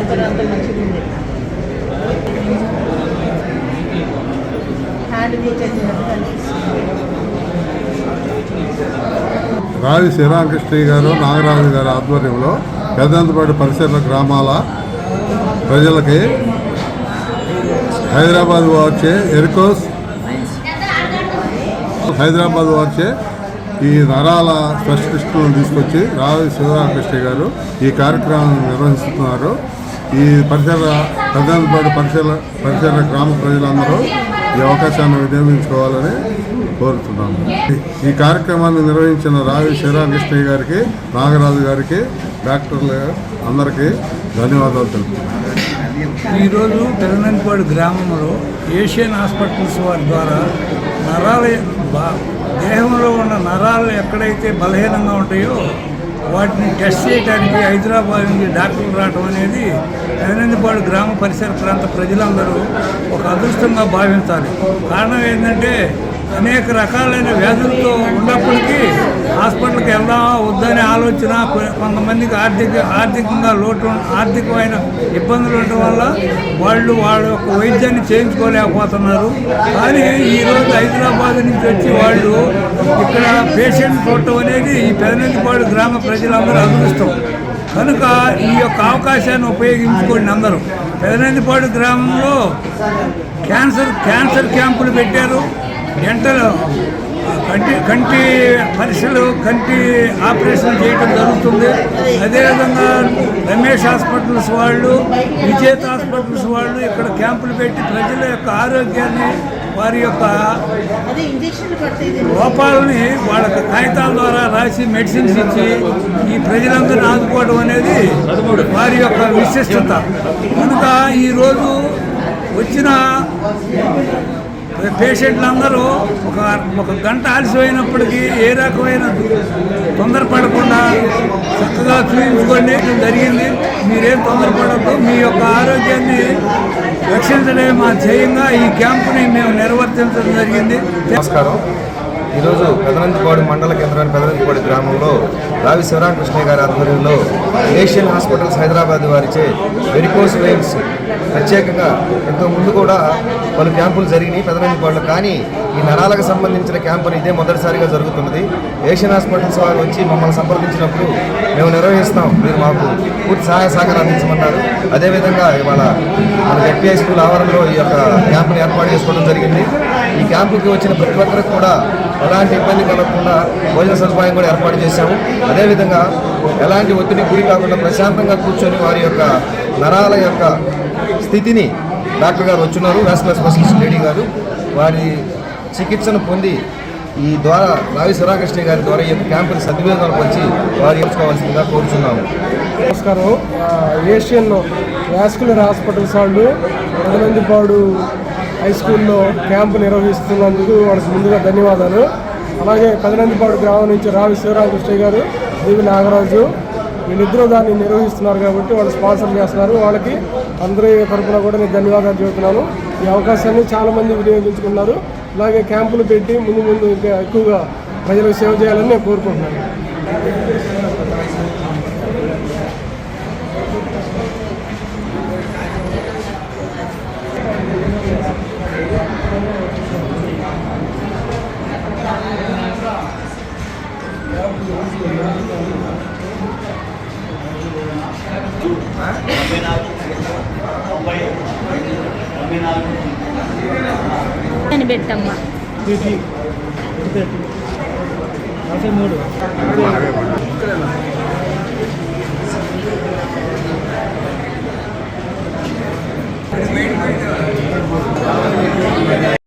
అంత ఉంది. హ్యాండ్ రావి శ్రీరామకృష్ణయ్య గారు నాగరాజు గారి ఆధ్వర్యంలో పెద్దంతపాటి పరిసర గ్రామాల ప్రజలకి హైదరాబాద్ వచ్చే ఎరికోస్ హైదరాబాద్ వచ్చే ఈ నరాల స్పెషలిస్టులను తీసుకొచ్చి రావి శివరామకృష్ణ గారు ఈ కార్యక్రమాన్ని నిర్వహిస్తున్నారు. ఈ పరిసర ప్రజలపాటు పరిసర పరిసర గ్రామ ప్రజలందరూ ఈ అవకాశాన్ని వినియోగించుకోవాలని కోరుతున్నాము. ఈ కార్యక్రమాన్ని నిర్వహించిన రావి శివరామకృష్ణయ్య గారికి నాగరాజు గారికి డాక్టర్లు అందరికీ ధన్యవాదాలు తెలుపుతున్నాను ఈరోజు తెలంగాణపాడు గ్రామంలో ఏషియన్ హాస్పిటల్స్ వారి ద్వారా నరాల బా- దేహంలో ఉన్న నరాలు ఎక్కడైతే బలహీనంగా ఉంటాయో వాటిని టెస్ట్ చేయడానికి హైదరాబాద్ నుంచి డాక్టర్లు రావడం అనేది పెదనందిపాడు గ్రామ పరిసర ప్రాంత ప్రజలందరూ ఒక అదృష్టంగా భావించాలి. కారణం ఏంటంటే అనేక రకాలైన వ్యాధులతో ఉన్నప్పటికీ ఆ ఆలోచన కొంతమందికి ఆర్థిక ఆర్థికంగా లోటు ఆర్థికమైన ఇబ్బందులు ఉండటం వల్ల వాళ్ళు వాళ్ళ యొక్క వైద్యాన్ని చేయించుకోలేకపోతున్నారు. కానీ ఈరోజు హైదరాబాద్ నుంచి వచ్చి వాళ్ళు ఇక్కడ పేషెంట్ చూడటం అనేది ఈ పెదనందిపాడు గ్రామ ప్రజలందరూ అదృష్టం. కనుక ఈ యొక్క అవకాశాన్ని ఉపయోగించుకోండి అందరూ. పెదనందిపాడు గ్రామంలో క్యాన్సర్ క్యాన్సర్ క్యాంపులు పెట్టారు. డెంటల్ కంటి కంటి పరీక్షలు కంటి ఆపరేషన్ చేయడం జరుగుతుంది. అదేవిధంగా రమేష్ హాస్పిటల్స్ వాళ్ళు విజేత హాస్పిటల్స్ వాళ్ళు ఇక్కడ క్యాంపులు పెట్టి ప్రజల యొక్క ఆరోగ్యాన్ని వారి యొక్క లోపాలని వాళ్ళకి కాగితాల ద్వారా రాసి మెడిసిన్స్ ఇచ్చి ఈ ప్రజలందరినీ ఆదుకోవడం అనేది వారి యొక్క విశిష్టత. కనుక ఈరోజు వచ్చిన పేషెంట్లందరూ ఒక ఒక గంట ఆలస్యమైనప్పటికీ ఏ రకమైన తొందరపడకుండా చక్కగా చూపించుకోండి. జరిగింది. మీరేం తొందరపడద్దు మీ యొక్క ఆరోగ్యాన్ని రక్షించడమే మా ధ్యేయంగా ఈ క్యాంపుని మేము నిర్వర్తించడం జరిగింది. నమస్కారం. ఈరోజు పెదనందిపాడు మండల కేంద్రాన్ని పెదనందిపాడు గ్రామంలో రావి శివరామకృష్ణ గారి ఆధ్వర్యంలో ఏషియన్ హాస్పిటల్స్ హైదరాబాద్ వారిచే వెరికోస్ వెయిన్స్ ప్రత్యేకంగా ఎంతో ముందు కూడా పలు క్యాంపులు జరిగినాయి పెదనందిపాడులో కానీ ఈ నరాలకు సంబంధించిన క్యాంపులు ఇదే మొదటిసారిగా జరుగుతున్నది. ఏషియన్ హాస్పిటల్స్ వారు వచ్చి మమ్మల్ని సంప్రదించినప్పుడు మేము నిర్వహిస్తాం. మీరు మాకు పూర్తి సహాయ సహకారం అందించమన్నారు. అదేవిధంగా ఇవాళ మన జడ్పీఐ స్కూల్ ఆవరణలో ఈ యొక్క క్యాంపును ఏర్పాటు చేసుకోవడం జరిగింది. ఈ క్యాంపుకి వచ్చిన ప్రతి ఒక్కరికి కూడా ఎలాంటి ఇబ్బంది కలగకుండా భోజన సదుపాయం కూడా ఏర్పాటు చేశాము. అదేవిధంగా ఎలాంటి ఒత్తిడి గురి కాకుండా ప్రశాంతంగా కూర్చొని వారి యొక్క నరాల యొక్క స్థితిని డాక్టర్ గారు వచ్చున్నారు. వాస్కులర్ స్పెషలిస్ట్ లేడీ గారు. వారి చికిత్సను పొంది ఈ ద్వారా రావి సురాకృష్ణ గారి ద్వారా ఈ యొక్క క్యాంపుని సద్వినియోగాలకు వచ్చి వారు ఎంచుకోవాల్సిందిగా కోరుచున్నాము. నమస్కారం. ఏషియన్ వ్యాస్కులర్ హాస్పిటల్స్ వాళ్ళు రఘునందిపాడు హై స్కూల్లో క్యాంపు నిర్వహిస్తున్నందుకు వాళ్ళకి ముందుగా ధన్యవాదాలు. అలాగే పెదనందిపాడు గ్రామం నుంచి రావి శివరామకృష్ణ గారు దేవి నాగరాజు వీళ్ళిద్దరూ దాన్ని నిర్వహిస్తున్నారు కాబట్టి వాళ్ళు స్పాన్సర్ చేస్తున్నారు. వాళ్ళకి అందరి తరఫున కూడా నేను ధన్యవాదాలు చెబుతున్నాను. ఈ అవకాశాన్ని చాలామంది వినియోగించుకున్నారు. అలాగే క్యాంపులు పెట్టి ముందు ముందు ఇంకా ఎక్కువగా ప్రజలకు సేవ చేయాలని నేను కోరుకుంటున్నాను. అని పెట్టమ్మా